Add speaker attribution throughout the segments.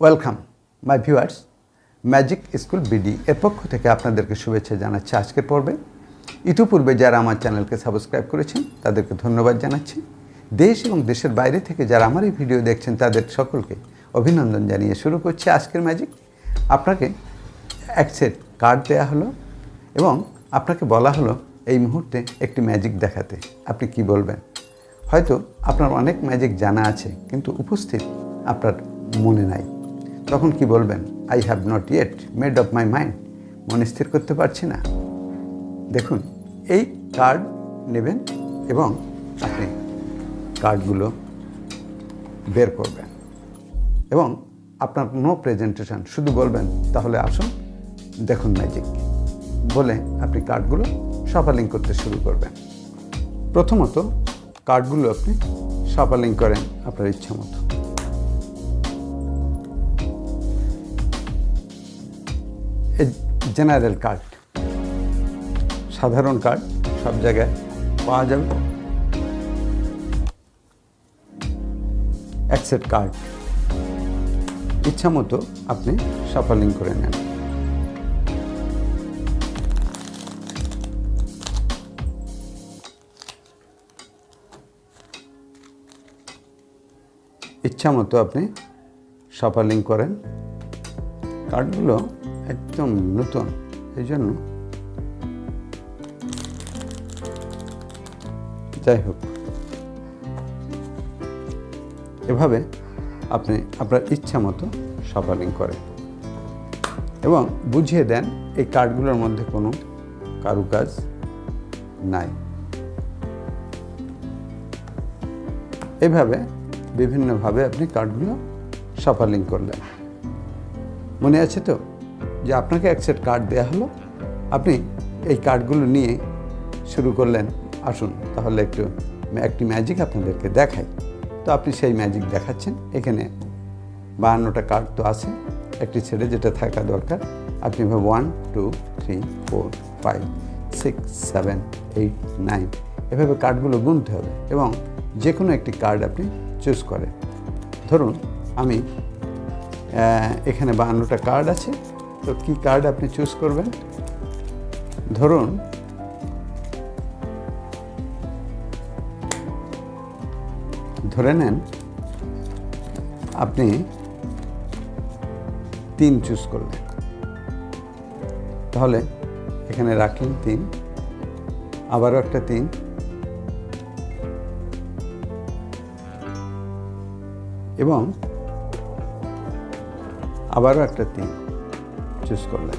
Speaker 1: Welcome my viewers magic school BD এর পক্ষ থেকে আপনাদেরকে শুভেচ্ছা জানাচ্ছি আজকের পর্বে। ইতিপূর্বে যারা আমার চ্যানেলকে সাবস্ক্রাইব করেছেন, তাদেরকে ধন্যবাদ জানাচ্ছি। দেশ এবং দেশের বাইরে থেকে যারা আমার এই ভিডিও দেখছেন, তাদের সকলকে অভিনন্দন জানিয়ে শুরু করছি আজকের ম্যাজিক আপনাকে এক সেট কার্ড দেওয়া হলো এবং আপনাকে বলা হলো এই মুহূর্তে একটি ম্যাজিক দেখাতে। আপনি কি বলবেন? হয়তো আপনার অনেক ম্যাজিক জানা আছে, কিন্তু উপস্থিত আপনার মনে নাই। তখন কি বলবেন? I have not yet made of my mind মনে স্থির করতে পারছি না। দেখুন, এই কার্ড নেবেন এবং আপনি কার্ডগুলো বের করবেন এবং আপনার নো প্রেজেন্টেশন শুধু বলবেন, তাহলে আসুন, দেখুন ম্যাজিক বলে আপনি কার্ডগুলো সাফালিং করতে শুরু করবেন। প্রথমত কার্ডগুলো আপনি সাফালিং করেন আপনার ইচ্ছা মতো জেনারেল কার্ড। সাধারণ কার্ড, সব জায়গায় পাওয়া যাবে। অ্যাকসেট কার্ড। ইচ্ছা মতো আপনি সাফালিং করে নেন। ইচ্ছা মতো আপনি সাফালিং করেন। কার্ডগুলো একদম নতুন। এই জন্য যাই হোক। এভাবে আপনি আপনার ইচ্ছা মতো সাফালিং করেন এবং বুঝিয়ে দেন এই কার্ডগুলোর মধ্যে কোনো কারুকাজ নাই। এভাবে বিভিন্নভাবে আপনি কার্ডগুলো সাফালিং করলেন। মনে আছে তো? যে আপনাকে এক সেট কার্ড দেওয়া হলো, আপনি এই কার্ডগুলো নিয়ে শুরু করলেন। আসুন, তাহলে একটু একটি ম্যাজিক আপনাদেরকে দেখাই। তো আপনি সেই ম্যাজিক দেখাচ্ছেন। এখানে বাহান্নটা কার্ড তো আছে। একটি ছেড়ে যেটা থাকা দরকার। আপনি one two three four five six seven eight nine এভাবে কার্ডগুলো গুনতে হবে এবং যে কোনো একটি কার্ড আপনি চুজ করেন ধরুন, আমি এখানে বাহান্নটা কার্ড আছে। তো কি কার্ড আপনি চুজ করবেন? ধরুন, ধরে নেন আপনি তিন চুজ করলেন। তাহলে এখানে রাখলেন তিন, আবারও একটা তিন। এবং আবারও একটা তিন। চুজ করলেন।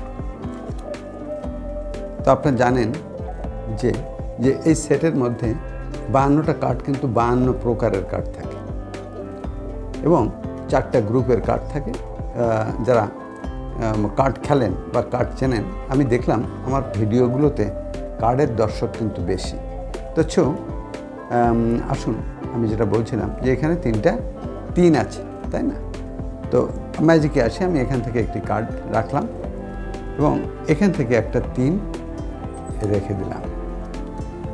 Speaker 1: তো আপনি জানেন যে যে এই সেটের মধ্যে বাহান্নটা কার্ড কিন্তু বাহান্ন প্রকারের কার্ড থাকে। এবং চারটা গ্রুপের কার্ড থাকে। যারা কার্ড খেলেন বা কার্ড চেনেন, আমি দেখলাম আমার ভিডিওগুলোতে কার্ডের দর্শক কিন্তু বেশি। তো ছো আসুন, আমি যেটা বলছিলাম যে এখানে তিনটা, তিন আছে, তাই না? তো ম্যাজিকে আসে, আমি এখান থেকে একটি কার্ড রাখলাম এবং এখান থেকে একটা তিন রেখে দিলাম।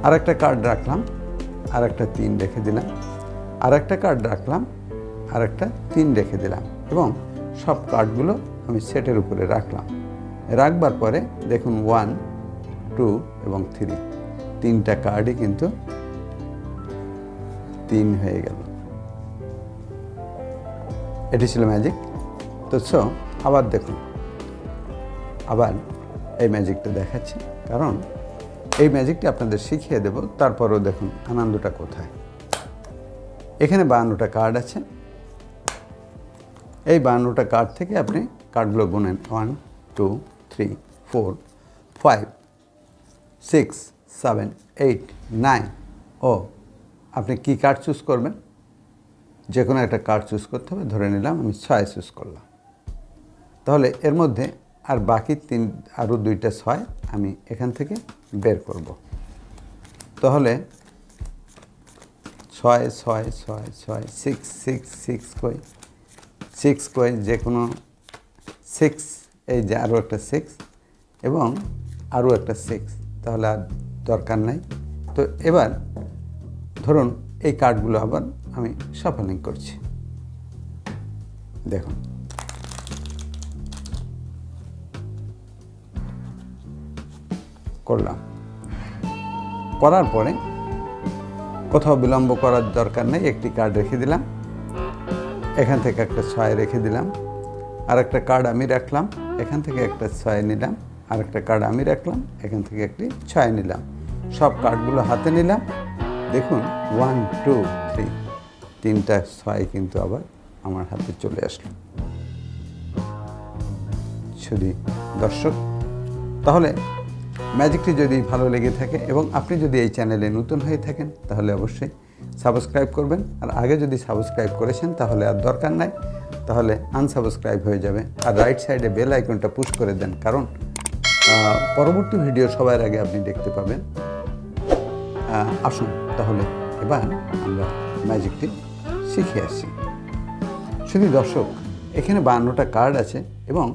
Speaker 1: আর একটা কার্ড রাখলাম আর একটা তিন রেখে দিলাম আর একটা কার্ড রাখলাম আর একটা তিন রেখে দিলাম এবং সব কার্ডগুলো আমি সেটের উপরে রাখলাম। রাখবার পরে দেখুন ওয়ান টু এবং থ্রি তিনটা কার্ডই কিন্তু তিন হয়ে গেল। এটি ছিল ম্যাজিক তো সো আবার দেখুন। আবার এই ম্যাজিকটা দেখাচ্ছি। কারণ এই ম্যাজিকটি আপনাদের শিখিয়ে দেব। তারপরও দেখুন আনন্দটা কোথায়। এখানে বাহান্নটা কার্ড আছে। এই বাহান্নটা কার্ড থেকে আপনি কার্ডগুলো গুনেন। One two three four five six seven eight nine ও। আপনি কি কার্ড চুজ করবেন? যে কোনো একটা কার্ড চুজ করতে হবে, ধরে নিলাম আমি ছয় চুজ করলাম। তাহলে এর মধ্যে আর বাকি তিন, আরও দুইটা ছয় আমি এখান থেকে বের করব। তাহলে ছয় ছয় ছয় ছয় সিক্স সিক্স সিক্স কই? সিক্স কই? যে কোনো সিক্স এই যে আরও একটা সিক্স এবং আরও একটা সিক্স তাহলে আর দরকার নাই। তো এবার ধরুন এই কার্ডগুলো আবার আমি শাফলিং করছি। দেখুন। করলাম। করার পরে কোথাও বিলম্ব করার দরকার নেই, একটি কার্ড রেখে দিলাম। এখান থেকে একটা ছয় রেখে দিলাম। আর একটা কার্ড আমি রাখলাম। এখান থেকে একটা ছয় নিলাম। আর একটা কার্ড আমি রাখলাম। এখান থেকে একটি ছয় নিলাম। সব কার্ডগুলো হাতে নিলাম। দেখুন ওয়ান টু থ্রি তিনটা ছয় কিন্তু আবার আমার হাতে চলে আসলো। শুধু দর্শক, তাহলে ম্যাজিকটি যদি ভালো লেগে থাকে এবং আপনি যদি এই চ্যানেলে নতুন হয়ে থাকেন, তাহলে অবশ্যই সাবস্ক্রাইব করবেন। আর আগে যদি সাবস্ক্রাইব করেছেন, তাহলে আর দরকার নাই, তাহলে আনসাবস্ক্রাইব হয়ে যাবে। আর রাইট সাইডে বেল আইকনটা পুশ করে দেন, কারণ পরবর্তী ভিডিও সবার আগে আপনি দেখতে পাবেন। আসুন, তাহলে এবার আমরা ম্যাজিকটি শিখে আসি শুধু দর্শক, এখানে বান্নটা কার্ড আছে এবং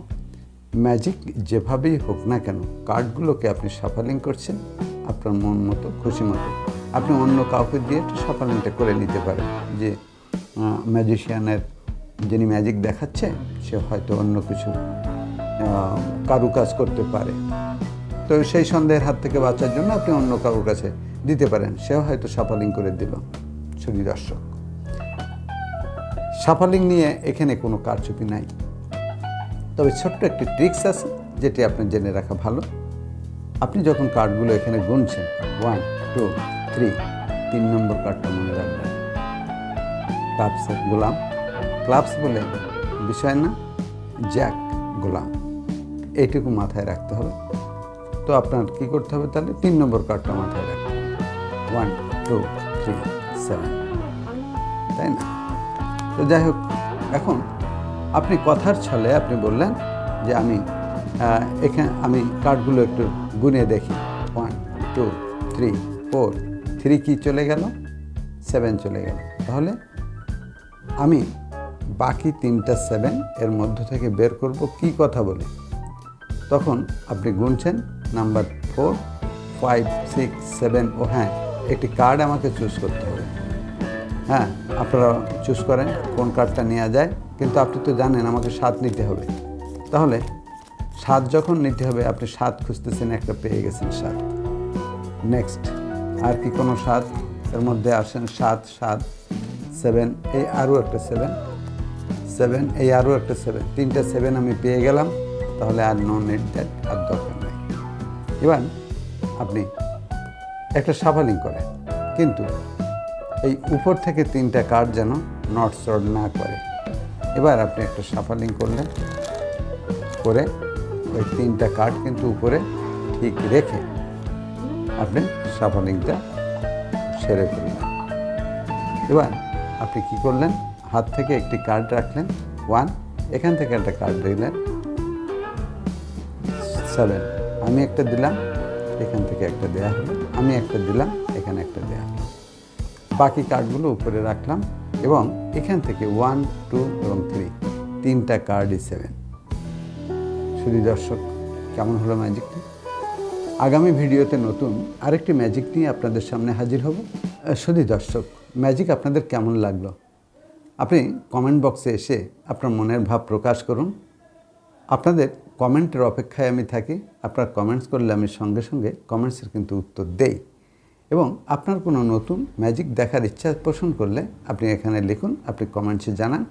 Speaker 1: ম্যাজিক যেভাবেই হোক না কেন কার্ডগুলোকে আপনি সাফালিং করছেন, আপনার মন মতো, খুশি মতো। আপনি অন্য কাউকে দিয়ে একটু সাফালিংটা করে নিতে পারেন যে ম্যাজিশিয়ানের যিনি ম্যাজিক দেখাচ্ছে, সে হয়তো অন্য কিছু কারুকাজ করতে পারে। তো সেই সন্দেহের হাত থেকে বাঁচার জন্য আপনি অন্য কারোর কাছে দিতে পারেন, সেও হয়তো সাফালিং করে দিল। শুধু দর্শক। সাফালিং নিয়ে এখানে কোনো কারচুপি নাই। তবে ছোট্ট একটি ট্রিক্স আছে, যেটি আপনার জেনে রাখা ভালো। আপনি যখন কার্ডগুলো এখানে গুনছেন ওয়ান টু থ্রি তিন নম্বর কার্ডটা মনে রাখবেন। ক্লাবসের গোলাম। ক্লাবস বলে বিষয় না জ্যাক গোলাম। এইটুকু মাথায় রাখতে হবে। তো আপনার কি করতে হবে তাহলে? তিন নম্বর কার্ডটা মাথায় রাখতে হবে। ওয়ান টু থ্রি সেভেন তাই না? তো যাই হোক, এখন আপনি কথার ছলে আপনি বললেন যে আমি এখানে আমি কার্ডগুলো একটু গুনে দেখি। One two three four three কি চলে গেল? সেভেন চলে গেল। তাহলে আমি বাকি তিনটা সেভেন এর মধ্য থেকে বের করব, কি কথা বলে? তখন আপনি গুনছেন number four five six seven ও হ্যাঁ একটি কার্ড আমাকে চুজ করতে হবে। হ্যাঁ আপনারা চুজ করেন কোন কার্ডটা নেওয়া যায়। কিন্তু আপনি তো জানেন আমাকে সাত নিতে হবে। তাহলে সাত যখন নিতে হবে, আপনি সাত খুঁজতেছেন, একটা পেয়ে গেছেন সাত নেক্সট আর কি কোনো সাত এর মধ্যে আসেন সাত সাত সেভেন এই আরও একটা সেভেন সেভেন এই আরও একটা সেভেন তিনটা সেভেন আমি পেয়ে গেলাম, তাহলে আর নো নেট দ্যাট আর দরকার নেই। এবার আপনি একটা সাফালিং করেন। কিন্তু এই উপর থেকে তিনটা কার্ড যেন নট শর্ট না করে। এবার আপনি একটা সাফালিং করলেন, করে ওই তিনটা কার্ড কিন্তু উপরে ঠিক রেখে আপনি সাফালিংটা সেরে ফেললেন। এবার আপনি কি করলেন? হাত থেকে একটি কার্ড রাখলেন, ওয়ান, এখান থেকে একটা কার্ড দিলেন, সেভেন, আমি একটা দিলাম, এখান থেকে একটা দেয়া হলো, আমি একটা দিলাম, এখানে একটা দেয়া হলো। বাকি কার্ডগুলো উপরে রাখলাম এবং এখান থেকে ওয়ান টু এবং থ্রি তিনটা কার্ডই সেভেন শুধু দর্শক, কেমন হলো ম্যাজিকটি আগামী ভিডিওতে নতুন আরেকটি ম্যাজিক নিয়ে আপনাদের সামনে হাজির হব। শুধু দর্শক ম্যাজিক আপনাদের কেমন লাগল? আপনি কমেন্ট বক্সে এসে আপনার মনের ভাব প্রকাশ করুন। আপনাদের কমেন্টের অপেক্ষায় আমি থাকি। আপনার কমেন্টস করলে আমি সঙ্গে সঙ্গে কমেন্টসের কিন্তু উত্তর দেই। এবং আপনার কোনো নতুন ম্যাজিক দেখার ইচ্ছা পোষণ করলে আপনি এখানে লিখুন, আপনি কমেন্টসে জানান।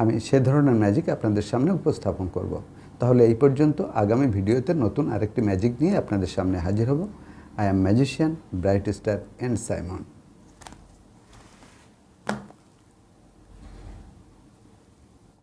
Speaker 1: আমি সে ধরনের ম্যাজিক আপনাদের সামনে উপস্থাপন করব। তাহলে এই পর্যন্ত আগামী ভিডিওতে নতুন আরেকটি ম্যাজিক নিয়ে আপনাদের সামনে হাজির হব। I am magician Bright Star and Simon